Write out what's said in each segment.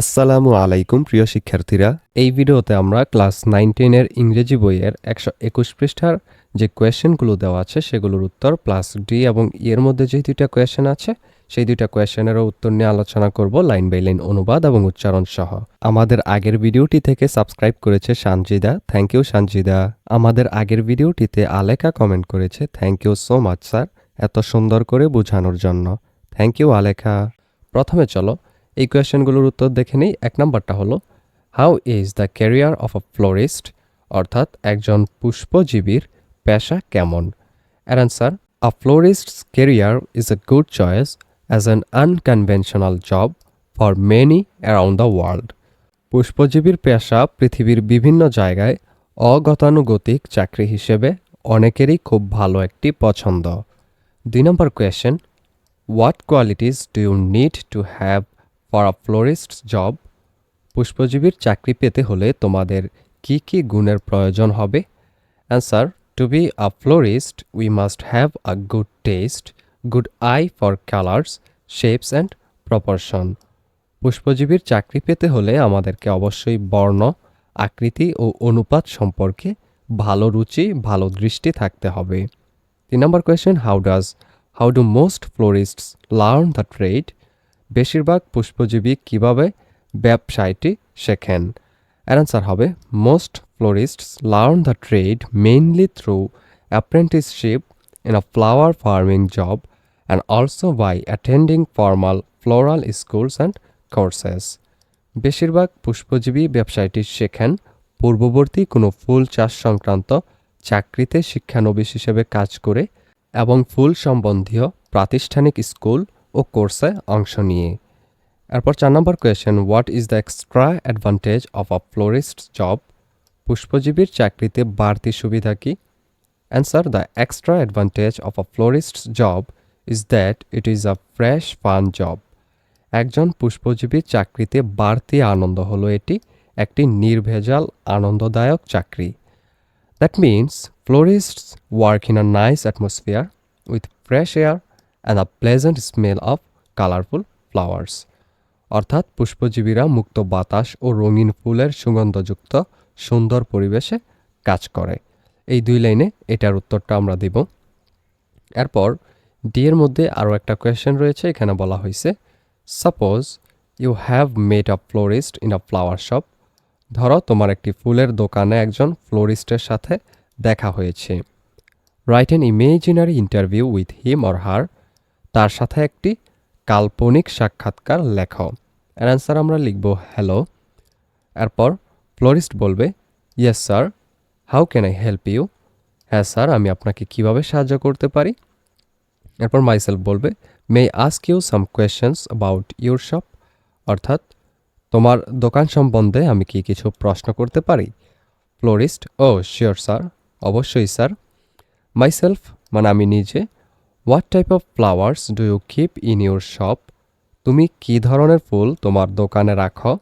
আসসালামু আলাইকুম, প্রিয় শিক্ষার্থীরা। এই ভিডিওতে আমরা ক্লাস নাইন টেনের ইংরেজি বইয়ের একশো একুশ পৃষ্ঠার যে কোয়েশ্চেনগুলো দেওয়া আছে, সেগুলোর উত্তর প্লাস ডি এবং ই এর মধ্যে যে দুইটা কোয়েশ্চেন আছে, সেই দুইটা কোয়েশ্চেনেরও উত্তর নিয়ে আলোচনা করব লাইন বাই লাইন অনুবাদ এবং উচ্চারণ সহ। আমাদের আগের ভিডিওটি থেকে সাবস্ক্রাইব করেছে সানজিদা। Thank you Sanjida. আমাদের আগের ভিডিওটিতে আলেকা কমেন্ট করেছে thank you so much sir এত সুন্দর করে বোঝানোর জন্য। থ্যাংক ইউ আলেখা প্রথমে চলো এই কোয়েশ্চেনগুলোর উত্তর দেখে নেই। এক নম্বরটা হলো how is the career of a florist অর্থাৎ একজন পুষ্পজীবীর পেশা কেমন? এর answer a florist's career is a good choice as an unconventional job for many around the world পুষ্পজীবীর পেশা পৃথিবীর বিভিন্ন জায়গায় অগতানুগতিক চাকরি হিসেবে অনেকেরই খুব ভালো একটি পছন্দ। দুই নম্বর question what qualities do you need to have for a florist's job, পুষ্পজীবীর চাকরি পেতে হলে তোমাদের কি কি গুণের প্রয়োজন হবে? Answer to be a florist we must have a good taste good eye for colours shapes and proportion পুষ্পজীবীর চাকরি পেতে হলে আমাদেরকে অবশ্যই বর্ণ, আকৃতি ও অনুপাত সম্পর্কে ভালো রুচি, ভালো দৃষ্টি থাকতে হবে। তিন নম্বর question how does how do most florists learn the trade বেশিরভাগ পুষ্পজীবী কীভাবে ব্যবসায়টি শেখেন? এর অ্যান্সার হবে most florists learn the trade mainly through apprenticeship in a flower farming job and also by attending formal floral schools and courses বেশিরভাগ পুষ্পজীবী ব্যবসায়টি শেখেন পূর্ববর্তী কোনো ফুল চাষ সংক্রান্ত চাকরিতে শিক্ষানবিশ হিসেবে কাজ করে এবং ফুল সম্বন্ধীয় প্রাতিষ্ঠানিক স্কুল ও কোর্সে অংশ নিয়ে। এরপর চার নম্বর question what is the extra advantage of a florist job পুষ্পজীবীর চাকরিতে বাড়তি সুবিধা কি? Answer the extra advantage of a florist job is that it is a fresh fun job একজন পুষ্পজীবীর চাকরিতে বাড়তি আনন্দ হলো এটি, একটি নির্ভেজাল, আনন্দদায়ক চাকরি। That means florists work in a nice atmosphere with fresh air and a pleasant smell of colourful flowers অর্থাৎ পুষ্পজীবীরা মুক্ত বাতাস ও রঙিন ফুলের সুগন্ধযুক্ত সুন্দর পরিবেশে কাজ করে। এই দুই লাইনে এটার উত্তরটা আমরা দিব। এরপর ডি এর মধ্যে আরও একটা কোয়েশ্চেন রয়েছে, এখানে বলা হয়েছে suppose you have made a florist in a flower shop ধরো তোমার একটি ফুলের দোকানে একজন ফ্লোরিস্টের সাথে দেখা হয়েছে। Write an imaginary interview with him or her তার সাথে একটি কাল্পনিক সাক্ষাৎকার লেখ। এর অ্যান্সার আমরা লিখব হ্যালো এরপর ফ্লোরিস্ট বলবে yes sir how can I help you হ্যাঁ স্যার আমি আপনাকে কীভাবে সাহায্য করতে পারি? এরপর মাইসেলফ বলবে may ask you some questions about your shop অর্থাৎ, তোমার দোকান সম্বন্ধে আমি কি কিছু প্রশ্ন করতে পারি? ফ্লোরিস্ট ও শিওর স্যার অবশ্যই স্যার মাইসেলফ মানে আমি নিজে what type of flowers do you keep in your shop তুমি কী ধরনের ফুল তোমার দোকানে রাখো?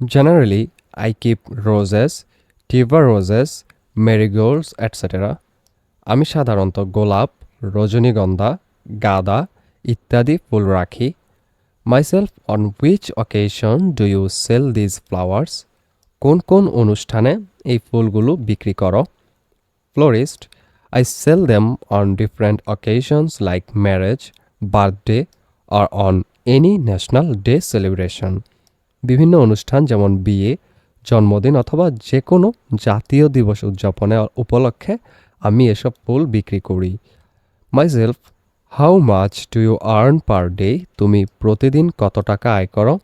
Generally I keep roses tuberoses marigolds etcetera আমি সাধারণত গোলাপ, রজনীগন্ধা, গাঁদা ইত্যাদি ফুল রাখি। Myself on which occasion do you sell these flowers কোন কোন অনুষ্ঠানে এই ফুলগুলো বিক্রি করো? Florist I sell them on different occasions like marriage, birthday, or on any national day celebration. বিভিন্ন অনুষ্ঠান যেমন বিয়ে জন্মদিন অথবা যে কোনো জাতীয় দিবস উদযাপনে উপলক্ষে আমি এসব ফুল বিক্রি করি। Myself how much do you earn per day তুমি প্রতিদিন কত টাকা আয় করো?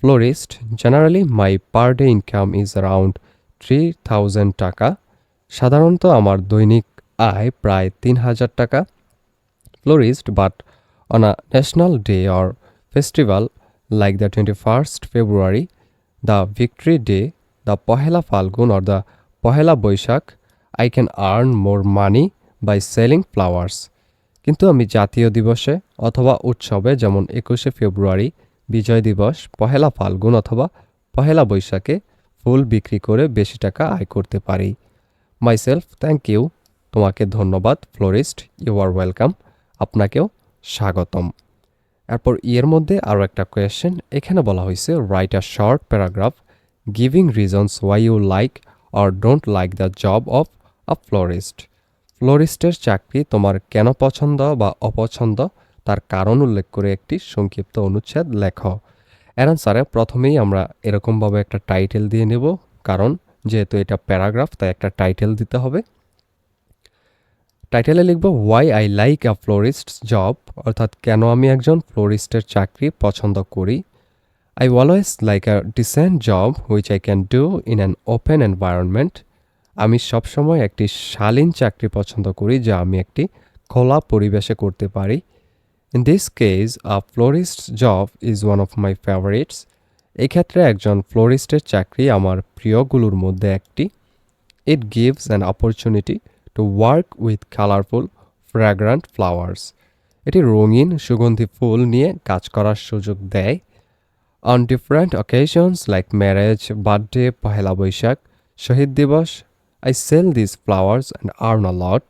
Florist generally my per day income is around three thousand taka. সাধারণত আমার দৈনিক আয় প্রায় তিন হাজার টাকা। Florist, but on a national day or festival like the twenty first February the victory day, the Pohela Falgun or the Pohela Boishakh, I can earn more money by selling flowers. কিন্তু আমি জাতীয় দিবসে অথবা উৎসবে, যেমন একুশে ফেব্রুয়ারি, বিজয় দিবস, পহেলা ফাল্গুন অথবা পহেলা বৈশাখে ফুল বিক্রি করে বেশি টাকা আয় করতে পারি। Myself, thank you. তোমাকে ধন্যবাদ, ফ্লোরিস্ট, ইউ আর ওয়েলকাম। আপনাকেও স্বাগতম। এরপর ইয়ের মধ্যে আরও একটা কোয়েশ্চেন। এখানে বলা হয়েছে write a short paragraph giving reasons why you like or don't like the job of a florist ফ্লোরিস্টের চাকরি তোমার কেন পছন্দ বা অপছন্দ? তার কারণ উল্লেখ করে একটি সংক্ষিপ্ত অনুচ্ছেদ লেখ। এর আনসারে প্রথমেই আমরা এরকমভাবে একটা টাইটেল দিয়ে নেব, কারণ যেহেতু এটা প্যারাগ্রাফ তাই একটা টাইটেল দিতে হবে। টাইটেলে লিখব why I like a florist job অর্থাৎ কেন আমি একজন ফ্লোরিস্টের চাকরি পছন্দ করি। I always like a decent job which I can do in an open environment আমি সবসময় একটি শালীন চাকরি পছন্দ করি, যা আমি একটি খোলা পরিবেশে করতে পারি। In this case a florist job is one of my favourites এই ক্ষেত্রে একজন ফ্লোরিস্টের চাকরি আমার প্রিয়গুলোর মধ্যে একটি। It gives an opportunity to work with colourful fragrant flowers এটি রঙিন সুগন্ধি ফুল নিয়ে কাজ করার সুযোগ দেয়। On different occasions like marriage birthday Pohela Boishakh Shahid Dibosh I sell this flowers and earn a lot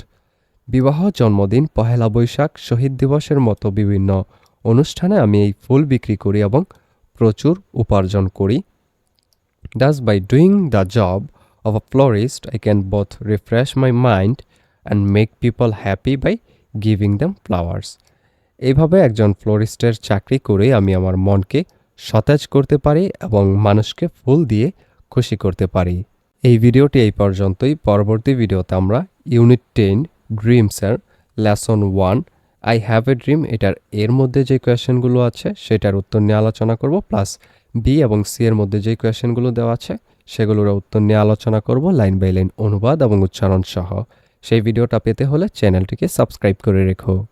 বিবাহ জন্মদিন পহেলা বৈশাখ শহীদ দিবসের মতো বিভিন্ন অনুষ্ঠানে আমি এই ফুল বিক্রি করি এবং প্রচুর উপার্জন করি। Thus, by doing the job of a florist, I can both refresh my mind and make people happy by giving them flowers. এইভাবে একজন ফ্লোরিস্টের চাকরি করে আমি আমার মনকে সতেজ করতে পারি এবং মানুষকে ফুল দিয়ে খুশি করতে পারি এই ভিডিওটি এই পর্যন্তই পরবর্তী ভিডিওতে আমরা unit ten ড্রিমসের lesson one I have a dream এটার এর মধ্যে যে কোয়েশ্চেনগুলো আছে সেটার উত্তর নিয়ে আলোচনা করব প্লাস বি এবং সি এর মধ্যে যে কোয়েশ্চেনগুলো দেওয়া আছে সেগুলোর উত্তর নিয়ে আলোচনা করব লাইন বাই লাইন অনুবাদ এবং উচ্চারণ সহ। সেই ভিডিওটা পেতে হলে চ্যানেলটিকে সাবস্ক্রাইব করে রেখো।